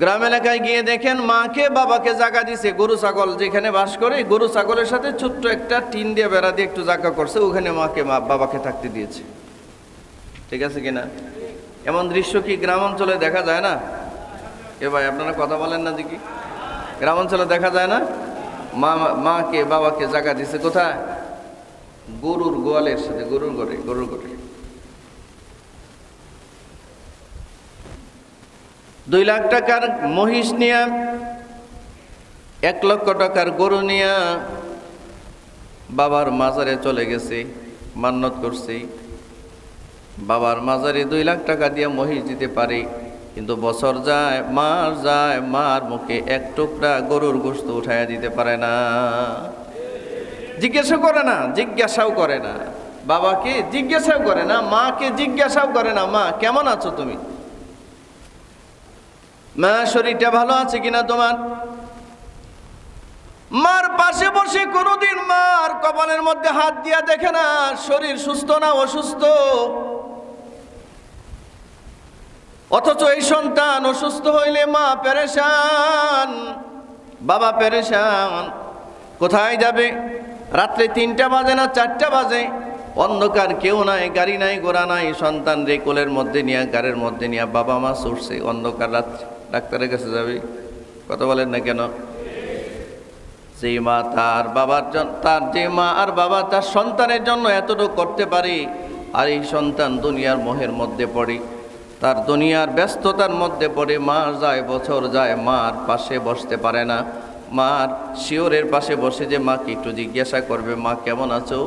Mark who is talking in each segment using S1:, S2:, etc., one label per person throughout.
S1: গ্রাম এলাকায় গিয়ে দেখেন মাকে বাবাকে জাগা দিছে, গরু ছাগল। যেখানে বাস করে গরু ছাগলের সাথে ছোট্ট একটা টিন দিয়ে বেড়া দিয়ে একটু জাগা করছে, ওখানে মাকে মা বাবাকে থাকতে দিয়েছে। ঠিক আছে কিনা এমন দৃশ্য কি গ্রাম অঞ্চলে দেখা যায় না? এ ভাই, আপনারা কথা বলেন না দেখি। গ্রাম অঞ্চলে দেখা যায় না? মা, মাকে, বাবাকে জাগা দিছে, কোথায়? গরুর গোয়ালের সাথে, গরুর ঘরে গরুর ঘরে। দুই লাখ টাকার মহিষ নিয়া, এক লক্ষ টাকার গরু নিয়া বাবার মাজারে চলে গেছে, মান্নত করছে। বাবার মাজারে দুই লাখ টাকা দিয়ে মহিষ দিতে পারে, কিন্তু বছর যায় মার যায়, মার মুখে এক টুকরা গরুর গোস্ত উঠাইয়া দিতে পারে না। জিজ্ঞাসা করে না, জিজ্ঞাসাও করে না। বাবাকে জিজ্ঞাসাও করে না, মাকে জিজ্ঞাসাও করে না, মা, কেমন আছো তুমি? মা, শরীরটা ভালো আছে কিনা তোমার? মার পাশে বসে কোনোদিন মার কপালের মধ্যে হাত দিয়া দেখে না শরীর সুস্থ না অসুস্থ। অথচ এই সন্তান অসুস্থ হইলে মা পেরেশান, বাবা পেরেশান। কোথায় যাবে? রাত্রে তিনটা বাজে না চারটা বাজে? অন্ধকার কেউ নাই, গাড়ি নাই, ঘোড়া নাই, সন্তান রে কোলের মধ্যে নিয়ে গাড়ির মধ্যে নিয়ে, বাবা মা ছুটছে অন্ধকার রাত্রে। ডাক্তারের কাছে যাবি? কথা বলেন না কেন? যে মা তার বাবার তার যে মা আর বাবা তার সন্তানের জন্য এতটুকু করতে পারে, আর এই সন্তান দুনিয়ার মোহের মধ্যে পড়ে। তার দুনিয়ার ব্যস্ততার মধ্যে পড়ে, মা যায়, বছর যায়, মার পাশে বসতে পারে না। মার শিওরের পাশে বসে যে মাকে একটু জিজ্ঞাসা করবে, মা, কেমন আছো?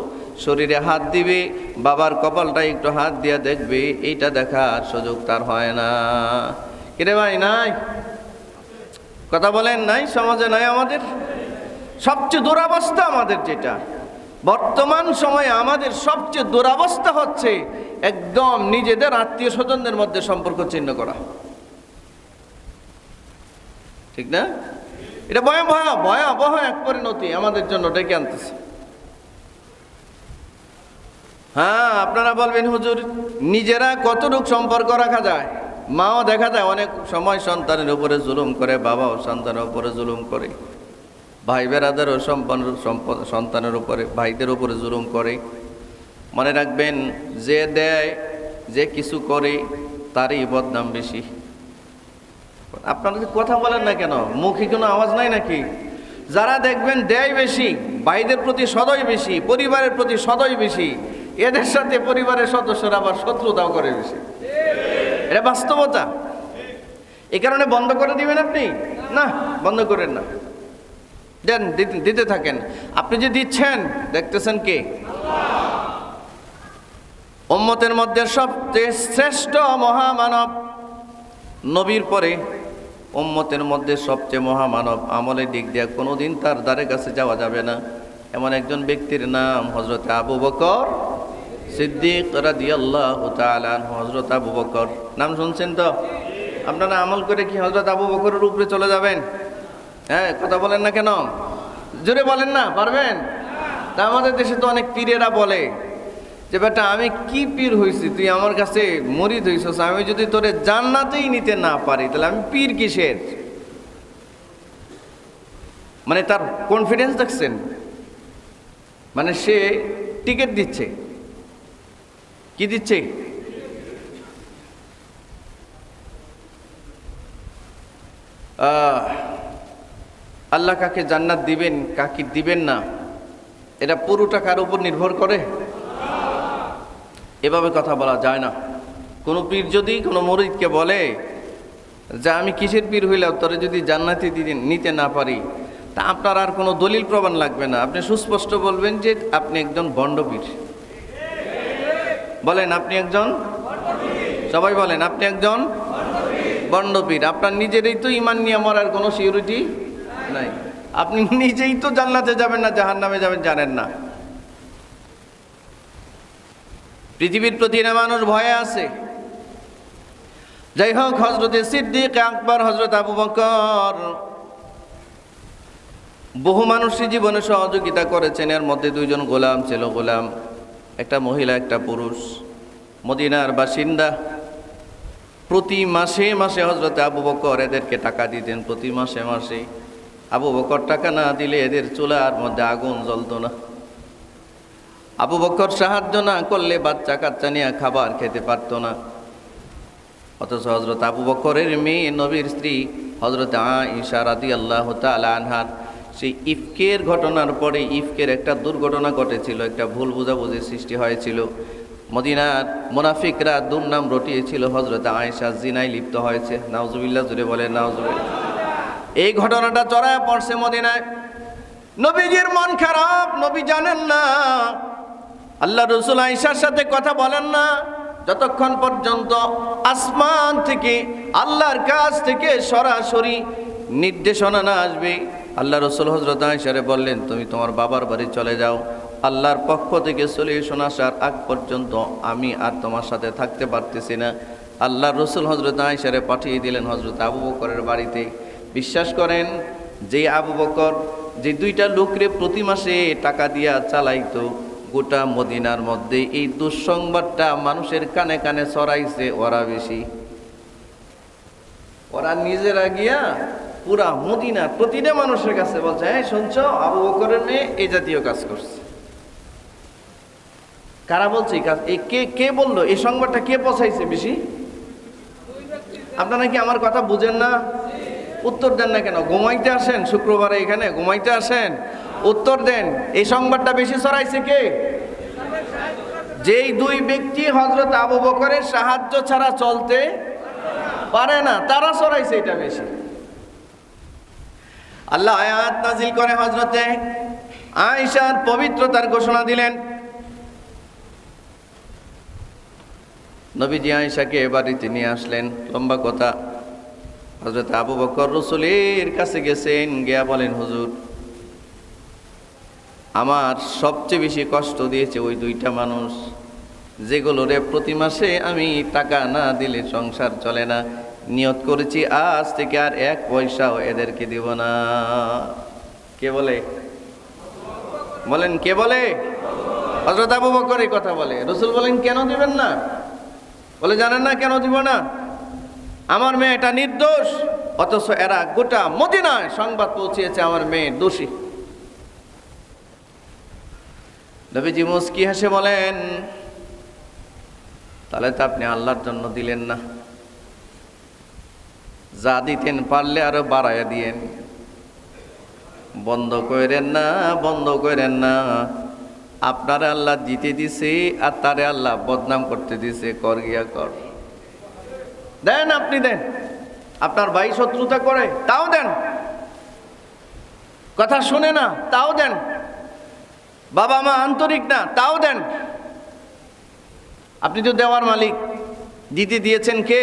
S1: শরীরে হাত দিবে, বাবার কপালটা একটু হাত দিয়ে দেখবে, এইটা দেখার সুযোগ তার হয় না। কিরে ভাই, নাই? কথা বলেন নাই, সমাজে নাই আমাদের? সবচেয়ে দুরাবস্থা আমাদের যেটা। বর্তমান সময়ে আমাদের সবচেয়ে দুরাবস্থা হচ্ছে একদম নিজেদের আত্মীয় স্বজনদের মধ্যে সম্পর্ক চিহ্ন করা। ঠিক না? এটা ভয়া ভয়া ভয়াবহ এক পরিণতি আমাদের জন্য ডেকে আনতেছে। হ্যাঁ আপনারা বলবেন, হুজুর, নিজেরা কতটুক সম্পর্ক রাখা যায়? মাও দেখা যায় অনেক সময় সন্তানের উপরে জুলুম করে, বাবাও সন্তানের উপরে জুলুম করে। ভাই বেড়াদেরও সন্তানের উপরে, ভাইদের উপরে জুলুম করে। মনে রাখবেন, যে দেয়, যে কিছু করে, তারই বদনাম বেশি। আপনারা যে কথা বলেন না কেন? মুখে কোনো আওয়াজ নাই নাকি? যারা দেখবেন দেয় বেশি, ভাইদের প্রতি সদয় বেশি, পরিবারের প্রতি সদয় বেশি, এদের সাথে পরিবারের সদস্যরা আবার শত্রুতাও করে বেশি। এটা বাস্তবতা। এ কারণে বন্ধ করে দিবেন আপনি? না, বন্ধ করেন না। দেন, দিতে- থাকেন। আপনি যে দিচ্ছেন, দেখতেছেন কে? উম্মতের মধ্যে সবচেয়ে শ্রেষ্ঠ মহামানব নবীর পরে উম্মতের মধ্যে সবচেয়ে মহামানব আমলের দিক দিয়ে কোনোদিন তার দ্বারে কাছে যাওয়া যাবে না। এমন একজন ব্যক্তির নাম হজরত আবু বকর সিদ্দিক রাদিয়াল্লাহু তাআলা হজরত আবু বকর। নাম শুনছেন তো? আপনারা আমল করে কি হজরত আবু বকরের উপরে চলে যাবেন? হ্যাঁ কথা বলেন না কেন? জোরে বলেন না, পারবেন? তা আমাদের দেশে তো অনেক পীরেরা বলে যে, বেটা, আমি কি পীর হয়েছি তুই আমার কাছে মরিদ হইছস। আমি যদি তোরে জান্নাতেই নিতে না পারি, তাহলে আমি পীর কিসের? মানে তার কনফিডেন্স দেখছেন? মানে সে টিকিট দিচ্ছে। কি দিচ্ছে আল্লাহ কাকে জান্নাত দিবেন, কাকে দিবেন না, এটা পুরোটা কার উপর নির্ভর করে? এভাবে কথা বলা যায় না। কোনো পীর যদি, কোনো মরিদকে বলে যে আমি কিসের পীর হইলাম, তোরে যদি জান্নাতি নিতে না পারি, তা আপনার আর কোনো দলিল প্রমাণ লাগবে না। আপনি সুস্পষ্ট বলবেন যে আপনি একজন বন্ডপীর বলেন, আপনি একজন? সবাই বলেন, আপনি একজন? বন্ডপীর। আপনার নিজেরই তো ইমান নিয়ে মরার কোনো সিউরিটি নাই। আপনি নিজেই তো জান্নাতে যাবেন না জাহান নামে যাবেন, জানেন না। পৃথিবীর প্রতি না মানুষ ভয়ে আছে। যাই হোক হজরতে সিদ্দিক, আকবর হজরত আবু বকর বহু মানুষই জীবনে সহযোগিতা করেছেন। এর মধ্যে দুইজন গোলাম ছিল, গোলাম একটা মহিলা, একটা পুরুষ। মদিনার বাসিন্দা প্রতি মাসে মাসে হজরতে আবু বকর এদেরকে টাকা দিতেন, প্রতি মাসে মাসে। আবু বকর টাকা না দিলে এদের চুলার মধ্যে আগুন জ্বলতো না। আবু বকর সাহায্য না করলে বাচ্চা কাচ্চা নিয়ে খাবার খেতে পারতো না। অথচ হজরত আবু বকরের মেয়ে, নবীর স্ত্রী হজরত আইসা রাদি আল্লাহ আনহার সেই ইফকের ঘটনার পরে ইফকের একটা দুর্ঘটনা ঘটেছিল, একটা ভুল বোঝাবুঝির সৃষ্টি হয়েছিল। মদিনার মোনাফিকরা দুর্নাম রটিয়েছিল হজরত আয়েশা জিনাই লিপ্ত হয়েছে। নাওজুবিল্লাহ জুড়ে বলে নাওজুবিল্লাহ এই ঘটনাটা চড়ায় পড়ছে মদিনায়। নবীজির মন খারাপ, নবী জানেন না। আল্লাহ রসুল আইসার সাথে কথা বলেন না। যতক্ষণ পর্যন্ত আসমান থেকে, আল্লাহর কাছ থেকে সরাসরি নির্দেশনা না আসবে আল্লাহ রসুল হজরত আইসারে বললেন, তুমি তোমার বাবার বাড়ি চলে যাও। আল্লাহর পক্ষ থেকে সলিউশন আসার আগ পর্যন্ত আমি আর তোমার সাথে থাকতে পারতেছি না। আল্লাহ রসুল হজরত আইসারে পাঠিয়ে দিলেন হজরত আবু বকরের বাড়িতে। বিশ্বাস করেন যে আবু বকর যে দুইটা লোকরে প্রতি মাসে টাকা দিয়া চালাইতো, গোটা মদিনার মধ্যে এই দুঃসংবাদটা মানুষের কানে কানে ছড়াইছে ওরা বেশি। ওরা নিজেরা গিয়া পুরা মদিনা, প্রতিটা মানুষের কাছে বলছে হ্যাঁ শুনছ, আবু বকরের মেয়ে এই জাতীয় কাজ করছে। কারা বলছে এই কে কে বলল? এই সংবাদটা কে পৌঁছাইছে বেশি? আপনারা কি আমার কথা বুঝেন না? উত্তর দেন না কেন? ঘুমাইতে আসেন, শুক্রবারে এখানে, ঘুমাইতে আসেন, উত্তর দেন। এই সংবাদটা বেশি ছড়াইছে কে? যেই দুই ব্যক্তি হজরত আবু বকরের সাহায্য ছাড়া চলতে পারে না, তারা ছড়াইছে এটা বেশি। আল্লাহ আয়াত নাজিল করে হজরতে আয়েশার পবিত্রতার ঘোষণা দিলেন। নবীজি আয়েশাকে এ বাড়িতে নিয়ে আসলেন। লম্বা কথা। হজরত আবু বকর রসুলের কাছে গেছেন, গিয়া বলেন, হুজুর, আমার সবচেয়ে বেশি কষ্ট দিয়েছে ওই দুইটা মানুষ। যেগুলোরে প্রতি মাসে আমি টাকা না দিলে সংসার চলে না। নিয়ত করেছি, আজ থেকে আর এক পয়সাও এদেরকে দিব না। কে বলে? বলেন, কে বলে? হজরত আবু বকর এই কথা বলে। রসুল বলেন, কেন দিবেন না? বলে, জানেন না কেন দিব না? আমার মেয়ে এটা নির্দোষ, অথচ এরা গোটা মদিনায় সংবাদ পৌঁছিয়েছে আমার মেয়ে দোষী। নবীজি মুস্কি হেসে বলেন, তাহলে তো আপনি আল্লাহর জন্য দিলেন না। যা দিতেন পারলে আরও বাড়াইয়া দিয়েন। বন্ধ করেন না, বন্ধ করেন না। আপনারে আল্লাহ জিতে দিছে আর তারে আল্লাহ বদনাম করতে দিছে, কর গিয়া কর। দেন আপনি দেন। আপনার ভাই শত্রুতা করে, তাও দেন। কথা শুনে না, তাও দেন। বাবা মা আন্তরিক না, তাও দেন। আপনি তো দেওয়ার মালিক। দিতে দিয়েছেন কে?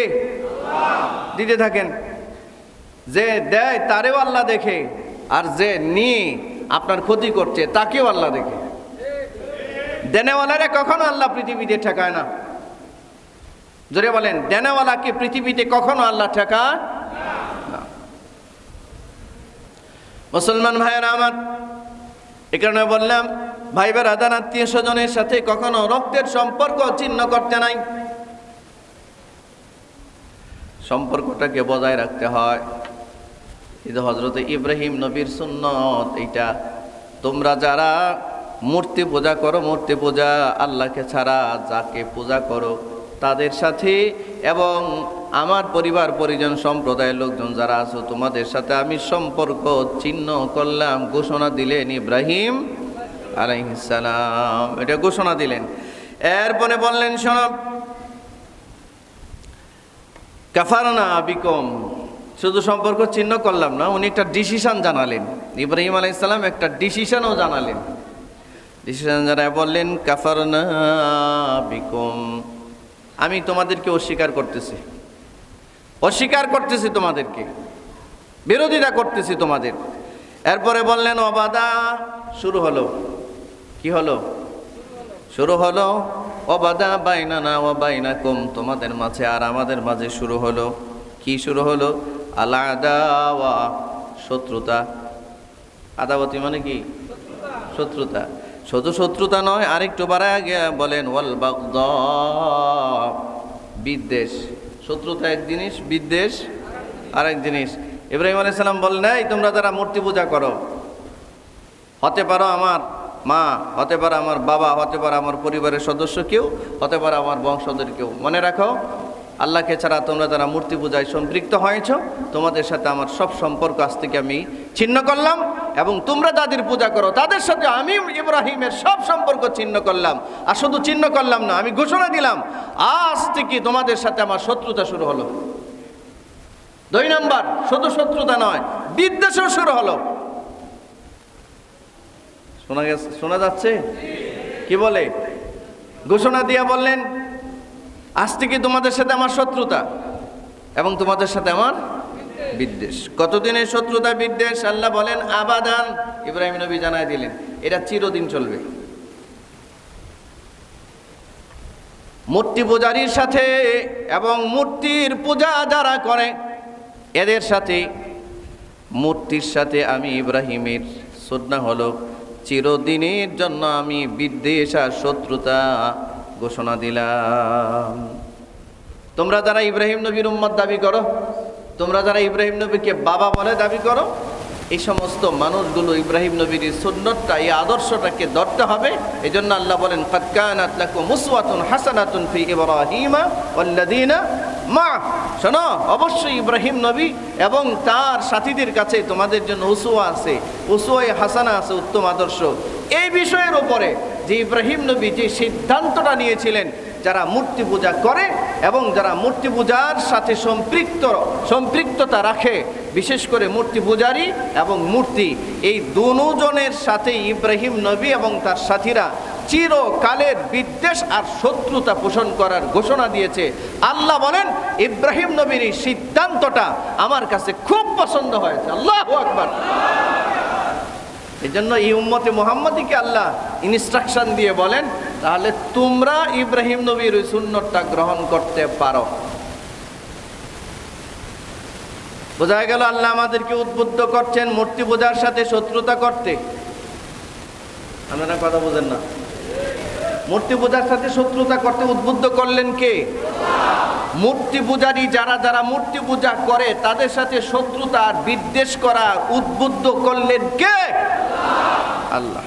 S1: দিতে থাকেন। যে দেয় তারেও আল্লাহ দেখে, আর যে নিয়ে আপনার ক্ষতি করছে তাকেও আল্লাহ দেখে। দেনেওয়ালারে কখনো আল্লাহ পৃথিবীতে ঠেকায় না। জোরে বলেন, দেনেওয়ালাকে পৃথিবীতে কখনো আল্লাহ ঠেকায় না। মুসলমান ভাইয়েরা আমার, এ কারণে বললাম ভাই বেড়াদান আত্মীয় স্বজনের সাথে কখনো রক্তের সম্পর্ক চিহ্ন করতে নাই। সম্পর্কটাকে বজায় রাখতে হয়। কিন্তু হজরত ইব্রাহিম নবীর সুন্নত, এইটা তোমরা যারা মূর্তি পূজা করো, মূর্তি পূজা আল্লাহকে ছাড়া যাকে পূজা করো, তাদের সাথে এবং আমার পরিবার, পরিজন, সম্প্রদায়ের লোকজন যারা আছো, তোমাদের সাথে আমি সম্পর্ক চিহ্ন করলাম, ঘোষণা দিলেন ইব্রাহিম আলাইহিসালাম এটা ঘোষণা দিলেন। এরপরে বললেন শোনব কাফারানা বিকম। শুধু সম্পর্ক চিহ্ন করলাম না, উনি একটা ডিসিশন জানালেন। ইব্রাহিম আলাইসালাম একটা ডিসিশনও জানালেন। ডিসিশন জানায় বললেন, কাফারানা বিকম। আমি তোমাদেরকে অস্বীকার করতেছি। অস্বীকার করতেছি তোমাদেরকে। বিরোধিতা করতেছি তোমাদের। এরপরে বললেন অবাদা শুরু হলো। কি হলো? শুরু হলো অবাদা বাইনা না ও বাইনাকুম, তোমাদের মাঝে আর আমাদের মাঝে শুরু হলো। কি শুরু হলো? আলাদা শত্রুতা। আদাবতী মানে কি? শত্রুতা। শুধু শত্রুতা নয়, আরেকটু বাড়ায় বলেন ওয়াল বাগদা বিদ্বেষ। শত্রুতা এক জিনিস, বিদ্বেষ আর এক জিনিস। ইব্রাহিম আলাইসাল্লাম বললেন এই তোমরা যারা মূর্তি পূজা করো, হতে পারো আমার মা, হতে পারে আমার বাবা, হতে পারে আমার পরিবারের সদস্য কেউ, হতে পারে আমার বংশধর কেউ। মনে রাখো, আল্লাহকে ছাড়া তোমরা যারা মূর্তি পূজায় সম্পৃক্ত হয়েছ, তোমাদের সাথে আমার সব সম্পর্ক আজ থেকে আমি ছিন্ন করলাম এবং তোমরা যাদের পূজা করো, তাদের সাথে আমি ইব্রাহিমের সব সম্পর্ক ছিন্ন করলাম। আর শুধু চিহ্ন করলাম না, আমি ঘোষণা দিলাম, আজ থেকে তোমাদের সাথে আমার শত্রুতা শুরু হলো। দুই নাম্বার, শুধু শত্রুতা নয়, বিদ্বেষও শুরু হলো। শোনা গেছে, শোনা যাচ্ছে? কি বলে? ঘোষণা দিয়া বললেন, আজ থেকে তোমাদের সাথে আমার শত্রুতা এবং তোমাদের সাথে আমার বিদ্বেষ। কতদিনের শত্রুতা, বিদ্বেষ? আল্লাহ বলেন, আবাদান। ইব্রাহিম নবী জানায় দিলেন, এটা চিরদিন চলবে। মূর্তি পূজারীর সাথে এবং মূর্তির পূজা যারা করে, এদের সাথে, মূর্তির সাথে আমি ইব্রাহিমের সন্না হলো। চিরদিনের জন্য আমি বিদ্বেষ আর শত্রুতা ঘোষণা দিলাম। তোমরা যারা ইব্রাহিম নবীর উম্মত দাবি করো, তোমরা যারা ইব্রাহিম নবীকে বাবা বলে দাবি করো, এই সমস্ত মানুষগুলো ইব্রাহিম নবীর সুন্নতটা, এই আদর্শটাকে ধরতে হবে। এই জন্য আল্লাহ বলেন ফাতকানাত লাকুম মুসওয়াতুন হাসানাতুন ফি ইব্রাহিমা ওয়াল্লাযিনা মা শোনো, অবশ্যই ইব্রাহিম নবী এবং তার সাথীদের কাছে তোমাদের জন্য উসুয়া আছে। উসুয়াই হাসানা আছে, উত্তম আদর্শ। এই বিষয়ের উপরে যে ইব্রাহিম নবী যে সিদ্ধান্তটা নিয়েছিলেন, যারা মূর্তি পূজা করে এবং যারা মূর্তি পূজার সাথে সম্পৃক্ত, সম্পৃক্ততা রাখে, বিশেষ করে মূর্তি পূজারী এবং মূর্তি, এই দুজনের সাথে ইব্রাহিম নবী এবং তার সাথীরা চিরকালের বিদ্বেষ আর শত্রুতা পোষণ করার ঘোষণা দিয়েছে। আল্লাহ বলেন, ইব্রাহিম নবীর এই সিদ্ধান্তটা আমার কাছে খুব পছন্দ হয়েছে। আল্লাহ আকবার। এই জন্য এই উম্মতে মোহাম্মদীকে আল্লাহ ইনস্ট্রাকশন দিয়ে বলেন, তাহলে তোমরা ইব্রাহিম নবীর ওই সুন্নতটা গ্রহণ করতে পারো। বোঝা গেল আল্লাহ আমাদেরকে উদ্বুদ্ধ করছেন, মূর্তি পূজার সাথে শত্রুতা করতে। আপনারা কথা বোঝেন না। মূর্তি পূজার সাথে শত্রুতা করতে উদ্বুদ্ধ করলেন কে? মূর্তি পূজারী যারা যারা মূর্তি পূজা করে, তাদের সাথে শত্রুতা বিদ্বেষ করা উদ্বুদ্ধ করলেন কে? আল্লাহ।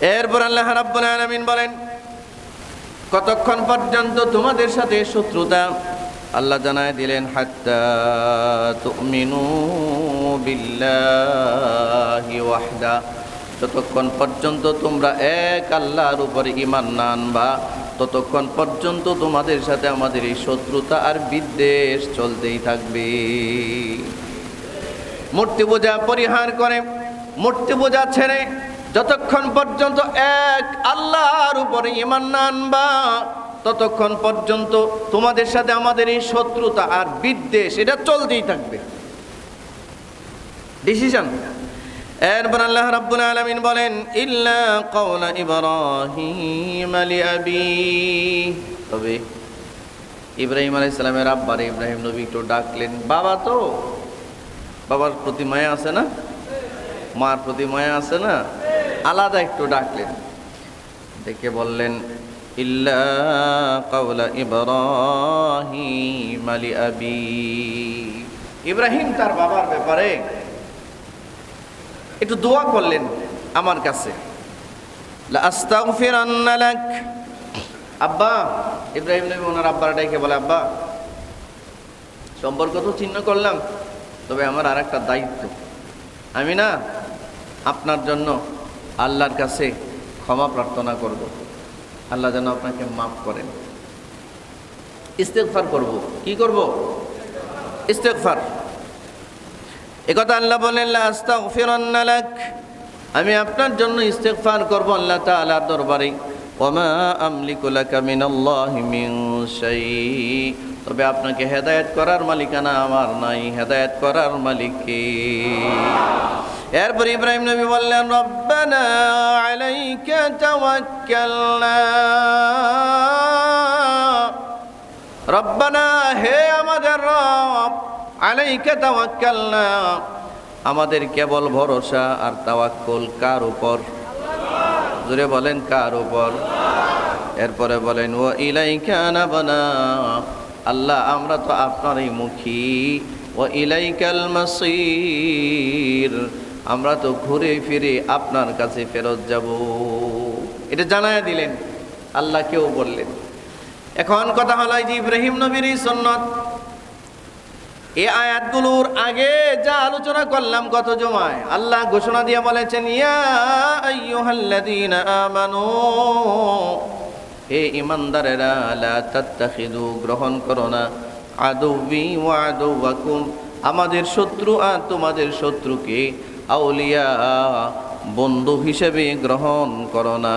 S1: এরপর আল্লাহ রাব্বুল আলামিন বলেন, কতক্ষণ পর্যন্ত তোমাদের সাথে শত্রুতা? আল্লাহ জানায় দিলেন, হাত্তা তুমিনু বিল্লাহি ওয়াহদা। যতক্ষণ পর্যন্ত তোমরা এক আল্লাহর উপরে ইমান না আনবা, ততক্ষণ পর্যন্ত তোমাদের সাথে আমাদের এই শত্রুতা আর বিদ্বেষ চলতেই থাকবে। মূর্তি পূজা পরিহার করে, মূর্তি পূজা ছেড়ে যতক্ষণ পর্যন্ত এক আল্লাহর উপরে ইমান না আনবা, ততক্ষণ পর্যন্ত তোমাদের সাথে আমাদের এই শত্রুতা আর বিদ্বেষ, এটা চলতেই থাকবে। ডিসিশন এরপর আল্লাহ রাব্বুল আলামিন বলেন, ইল্লা কাওলা ইব্রাহিম লিআবি তবে ইব্রাহিম আলাইহিস সালামের আব্বার ইব্রাহিম নবী একটু ডাকলেন, বাবা তো, বাবার প্রতি মায়া আছে না? মার প্রতি মায়া আছে না? আলাদা একটু ডাকলেন। ডেকে বললেন, ইল্লা কাওলা ইব্রাহিম লিআবি ইব্রাহিম তার বাবার ব্যাপারে একটু দোয়া করলেন আমার কাছে। আব্বা, ইব্রাহিম নবী ওনার আব্বার ডেকে বলে, আব্বা, সম্পর্ক তো চিহ্ন করলাম, তবে আমার আর একটা দায়িত্ব। আমি না আপনার জন্য আল্লাহর কাছে ক্ষমা প্রার্থনা করব। আল্লাহ যেন আপনাকে মাফ করেন। ইস্তেকফার করব। কি করব? ইস্তেকফার একথা আল্লাহ বলেন লাক। আমি আপনার জন্য ইস্তেগফার করব আল্লাহ তাআলার দরবারে। ওমা আমলিকু লাকা মিনাল্লাহি মিন শাই তবে আপনাকে হেদায়েত করার মালিকানা আমার নাই, হেদায়েত করার মালিক এরপর ইব্রাহিম নবী বললেন, রব্বানা আলাইকা তাওয়াক্কালনা। রব্বানা, হে আমাদের রব আলাইকা তাওয়াক্কালনা। আমাদের কেবল ভরসা আর তাওয়াক্কুল কার উপর? জোরে বলেন, কার উপর? এরপরে বলেন ও ইলাইকা নাবানা। আল্লাহ, আমরা তো আপনারই মুখী। ও ইলাইকাল মাসির। আমরা তো ঘুরে ফিরে আপনার কাছে ফেরত যাব। এটা জানায় দিলেন। আল্লাহ কেউ বললেন এখন কথা হলো যে ইব্রাহিম নবীর এই সন্ন্যত এই আয়াতগুলোর আগে যা আলোচনা করলাম গত জমায়, আল্লাহ ঘোষণা দিয়ে বলেছেন, ইয়া হে ইমানদারেরা লা তাত্তাখিদু গ্রহণ করো না। আদুবি ওয়া আমাদের শত্রু আর তোমাদের শত্রুকে আউলিয়া, বন্ধু হিসেবে গ্রহণ করো না।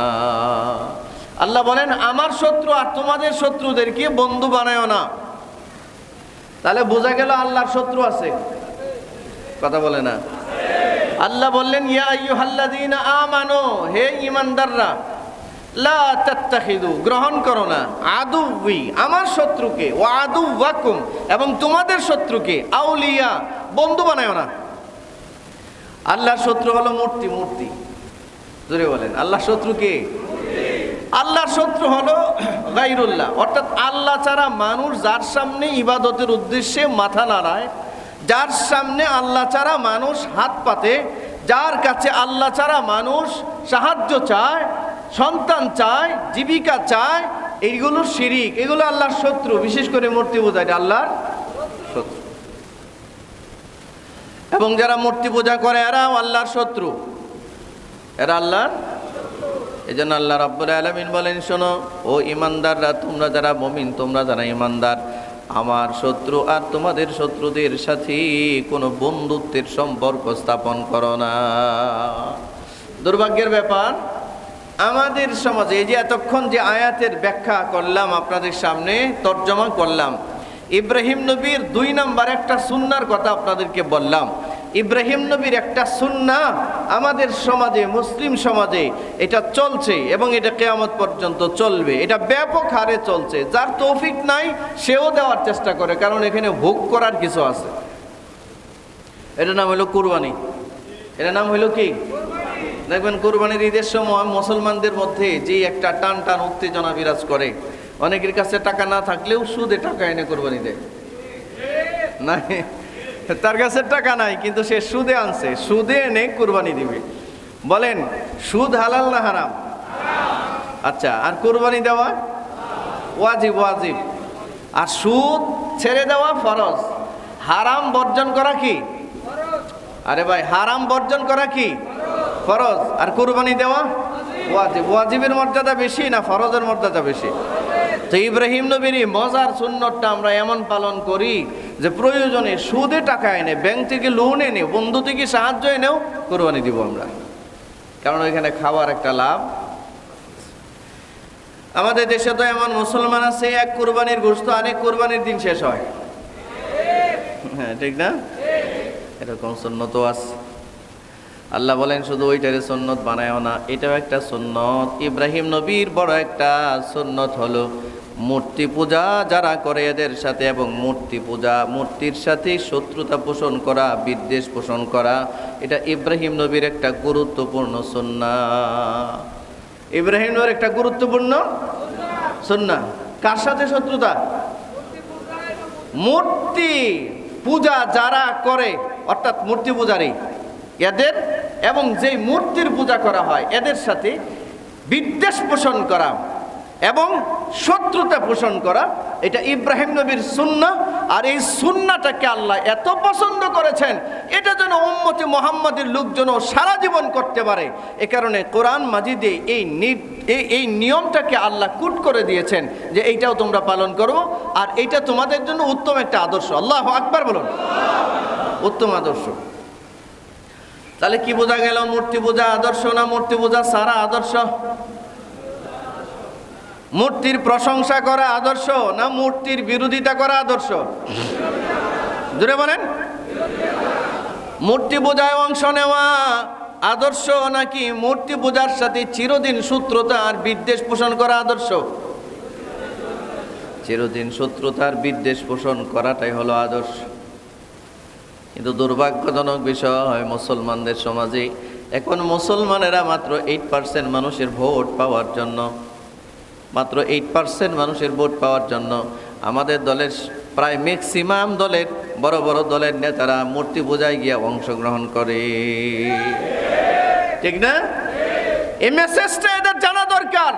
S1: আল্লাহ বলেন, আমার শত্রু আর তোমাদের শত্রুদেরকে বন্ধু বানায় না। তাহলে বোঝা গেল আল্লাহর শত্রু আছে। কথা বলে না। আল্লাহ বললেন, ইয়া আমানু, হে ইমানদাররা লা তাত্তাখিদু গ্রহণ করো না। আদুবি আমার শত্রুকে, ওয়া আদুওয়াকুম, এবং তোমাদের শত্রুকে, আউলিয়া, বন্ধু বানায় না। আল্লাহর শত্রু হলো মূর্তি মূর্তি। জোরে বলেন, আল্লাহর শত্রু কে? আল্লাহর শত্রু হলো গাইরুল্লাহ। অর্থাৎ আল্লাহ ছাড়া মানুষ যার সামনে ইবাদতের উদ্দেশ্যে মাথা নাড়ায়, যার সামনে আল্লাহ ছাড়া মানুষ হাত পাতে, যার কাছে আল্লাহ ছাড়া মানুষ সাহায্য চায়, সন্তান চায়, জীবিকা চায়, এইগুলো শিরিক, এগুলো আল্লাহর শত্রু। বিশেষ করে মূর্তি এটা আল্লাহর শত্রু। এবং যারা মূর্তি পূজা করে, এরাও আল্লাহর শত্রু। এরা আল্লাহর এই জন্য আল্লাহ রাব্বুল আলমিন বলেন, শোনো, ও ইমানদাররা তোমরা যারা মমিন, তোমরা যারা ইমানদার আমার শত্রু আর তোমাদের শত্রুদের সাথে কোনো বন্ধুত্বের সম্পর্ক স্থাপন করো না। দুর্ভাগ্যের ব্যাপার, আমাদের সমাজে এই যে এতক্ষণ যে আয়াতের ব্যাখ্যা করলাম, আপনাদের সামনে তর্জমা করলাম, ইব্রাহিম নবীর দুই নাম্বার একটা সুন্নার কথা আপনাদেরকে বললাম ইব্রাহিম নবীর একটা সুন্না আমাদের সমাজে, মুসলিম সমাজে এটা চলছে এবং এটা কেয়ামত পর্যন্ত চলবে। এটা ব্যাপক হারে চলছে। যার তৌফিক নাই, সেও দেওয়ার চেষ্টা করে, কারণ এখানে ভোগ করার কিছু আছে। এটার নাম হলো কুরবানি। এটার নাম হলো কি? দেখবেন কোরবানির ঈদের সময় মুসলমানদের মধ্যে যে একটা টান টান উত্তেজনা বিরাজ করে। অনেকের কাছে টাকা না থাকলেও সুদে টাকা এনে কোরবানি দেয়। না? তার কাছে টাকা নাই, কিন্তু সে সুদে আনছে। সুদে এনে কোরবানি দিবে। বলেন, সুদ হালাল না হারাম? আচ্ছা আর কোরবানি দেওয়া? ওয়াজিব ওয়াজিব। আর সুদ ছেড়ে দেওয়া ফরজ। হারাম বর্জন করা কি? আরে ভাই, হারাম বর্জন করা কি? ফরজ। আর কোরবানি দেওয়া? ওয়াজিব। ওয়াজিবের মর্যাদা বেশি না ফরজের মর্যাদা বেশি? তো ইব্রাহিম নবীর মজার সুন্নতটা আমরা এমন পালন করি যে প্রয়োজনে সুদে টাকা এনে ব্যাংক থেকে লোন এনে, বন্ধু থেকে সাহায্য এনেও কোরবানি দিব আমরা। কারণ ওইখানে খাওয়ার একটা লাভ। আমাদের দেশে তো এমন মুসলমান আছে, এক কোরবানির গোস্ত আরেক কোরবানির দিন শেষ হয়। হ্যাঁ ঠিক না? এরকম সন্ন্যত আছে। আল্লাহ বলেন, শুধু ওইটারে সুন্নত বানায়ও না, এটাও একটা সুন্নত। ইব্রাহিম নবীর বড় একটা সুন্নত হলো মূর্তি পূজা যারা করে এদের সাথে এবং মূর্তি পূজা, মূর্তির সাথে শত্রুতা পোষণ করা, বিদ্বেষ পোষণ করা, এটা ইব্রাহিম নবীর একটা গুরুত্বপূর্ণ সুন্না। ইব্রাহিম নবীর একটা গুরুত্বপূর্ণ সুন্না। কার সাথে শত্রুতা? মূর্তি পূজা যারা করে, অর্থাৎ মূর্তি পূজারী এদের এবং যেই মূর্তির পূজা করা হয়, এদের সাথে বিদ্বেষ পোষণ করা এবং শত্রুতা পোষণ করা, এটা ইব্রাহিম নবীর সুন্না। আর এই সুন্নাটাকে আল্লাহ এত পছন্দ করেছেন, এটা যেন উম্মতি মোহাম্মদের লোক যেন সারা জীবন করতে পারে। এ কারণে কোরআন মাজিদে এই এই নিয়মটাকে আল্লাহ কুট করে দিয়েছেন যে এইটাও তোমরা পালন করো, আর এটা তোমাদের জন্য উত্তম একটা আদর্শ। আল্লাহ আকবার বলুন। উত্তম আদর্শ। তাহলে কি বোঝা গেল? মূর্তি পূজা আদর্শ না মূর্তি পূজা সারা আদর্শ? মূর্তির প্রশংসা করা আদর্শ না মূর্তির বিরোধিতা করা আদর্শ? জুড়ে বলেন। মূর্তি পূজায় অংশ নেওয়া আদর্শ নাকি মূর্তি পূজার সাথে চিরদিন শত্রুতা আর বিদ্বেষ পোষণ করা আদর্শ? চিরদিন শত্রুতার বিদ্বেষ পোষণ করাটাই হলো আদর্শ। কিন্তু দুর্ভাগ্যজনক বিষয় হয় মুসলমানদের সমাজে এখন মুসলমানেরা মাত্র এইট পার্সেন্ট মানুষের ভোট পাওয়ার জন্য, মাত্র এইট পার্সেন্ট মানুষের ভোট পাওয়ার জন্য। আমাদের দলের প্রায় ম্যাক্সিমাম দলের, বড় বড় দলের নেতারা মূর্তি পূজায় গিয়ে অংশগ্রহণ করে। ঠিক না? এই মেসেজটা এদের জানা দরকার।